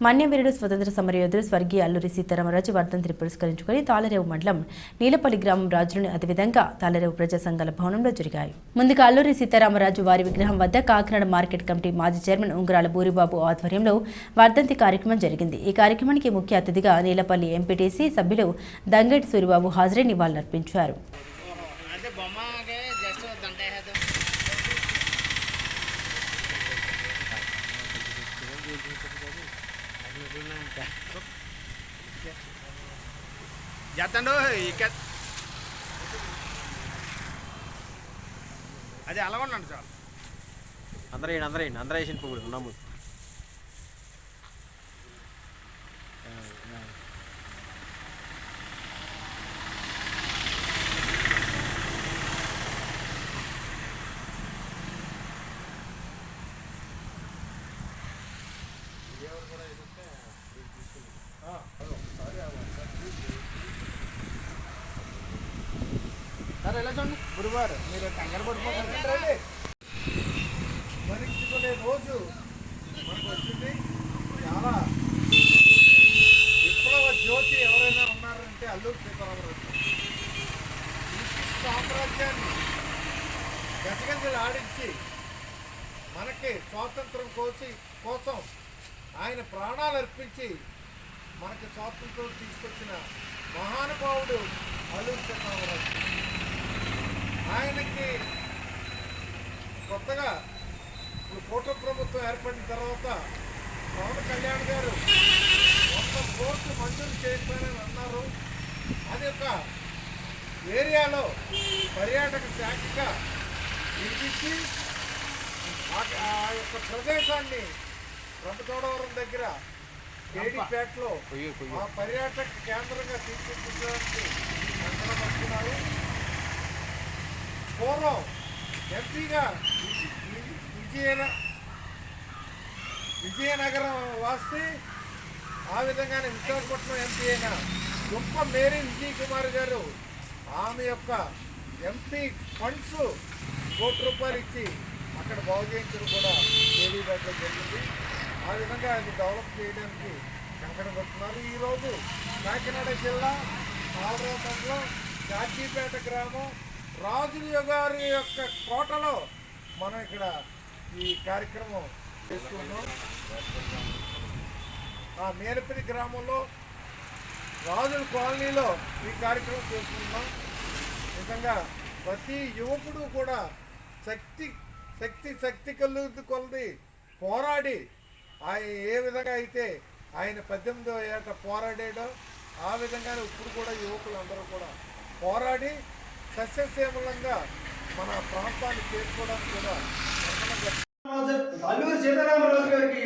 మన్యవీరుడు స్వతంత్ర సమరయోధుడు స్వర్గీయ అల్లూరి సీతారామరాజు వర్ధంతిని పురస్కరించుకుని తాళరేవు మండలం నీలపల్లి గ్రామం రాజులను అదేవిధంగా తాళరేవు ప్రజా సంఘాల భవనంలో జరిగాయి ముందుగా అల్లూరి సీతారామరాజు వారి విగ్రహం వద్ద కాకినాడ మార్కెట్ కమిటీ మాజీ చైర్మన్ ఉంగరాల బూరిబాబు ఆధ్వర్యంలో వర్ధంతి కార్యక్రమం జరిగింది ఈ కార్యక్రమానికి ముఖ్య అతిథిగా నీలపల్లి ఎంపీటీసీ సభ్యులు దంగేటి సూరిబాబు హాజరై నివాళులర్పించారు Thank you. చేస్తాడు ఇక అది అలా ఉండండి సార్ అందరూ వేయండి అందరూ వేయండి అందరూ వేసిన పువ్వులు ఉన్నాము సార్ ఎలా చూడండి? గురువారు మీరు కంగారు పడిపోతారు మరించుకునే రోజు మనకు వచ్చింది. చాలా విప్లవ జ్యోతి ఎవరైనా ఉన్నారంటే అల్లూరు సీతారామరాజు బ్రిటిష్ సామ్రాజ్యాన్ని గజగజలు ఆడించి మనకి స్వాతంత్రం కోసి కోసం ఆయన ప్రాణాలు అర్పించి మనకి స్వాతంత్రం తీసుకొచ్చిన మహానుభావుడు అల్లూరు సీతారామరాజు ఆయనకి కొత్తగా ఇప్పుడు కోట ప్రభుత్వం ఏర్పడిన తర్వాత పవన్ కళ్యాణ్ గారు వంద కోట్లు మంజూరు చేస్తానని అన్నారు. అది ఒక ఏరియాలో పర్యాటక శాఖగా విధించి ఆ- ఆ యొక్క ప్రదేశాన్ని రంపచోడవరం దగ్గర కేడీపేటలో ఆ పర్యాటక కేంద్రంగా తీర్చిదిద్దడానికి కంకణం పడుతున్నారు పూర్వం ఎంపీగా విజయనగరం వాసి ఆ విధంగానే విశాఖపట్నం ఎంపీ అయిన గొప్ప మేరీ విజయ్ కుమార్ గారు ఆమె యొక్క ఎంపీ ఫండ్స్ కోటి రూపాయలు ఇచ్చి అక్కడ బాగు చేయించడం కూడా కేవీపేటలో జరిగింది. ఆ విధంగా అది డెవలప్ చేయడానికి కంకణ పడుతున్నారు ఈరోజు కాకినాడ జిల్లా పాలరావు మండలం జాజీపేట గ్రామం రాజుల గారి యొక్క కోటలో మనం ఇక్కడ ఈ కార్యక్రమం చేసుకున్నాం ఆ మేనపల్లి గ్రామంలో రాజుల కాలనీలో ఈ కార్యక్రమం చేసుకుంటున్నాం. నిజంగా ప్రతి యువకుడు కూడా శక్తి శక్తి శక్తి కలుగు కొలది పోరాడి ఆయన ఏ విధంగా అయితే ఆయన పద్దెనిమిదో ఏట పోరాడాడో ఆ విధంగానే ఇప్పుడు కూడా యువకులు అందరూ కూడా పోరాడి సస్యశ్యామలంగా మన ప్రాంతాన్ని చేసుకోవడానికి కూడా. అల్లూరి సీతారామరాజు గారికి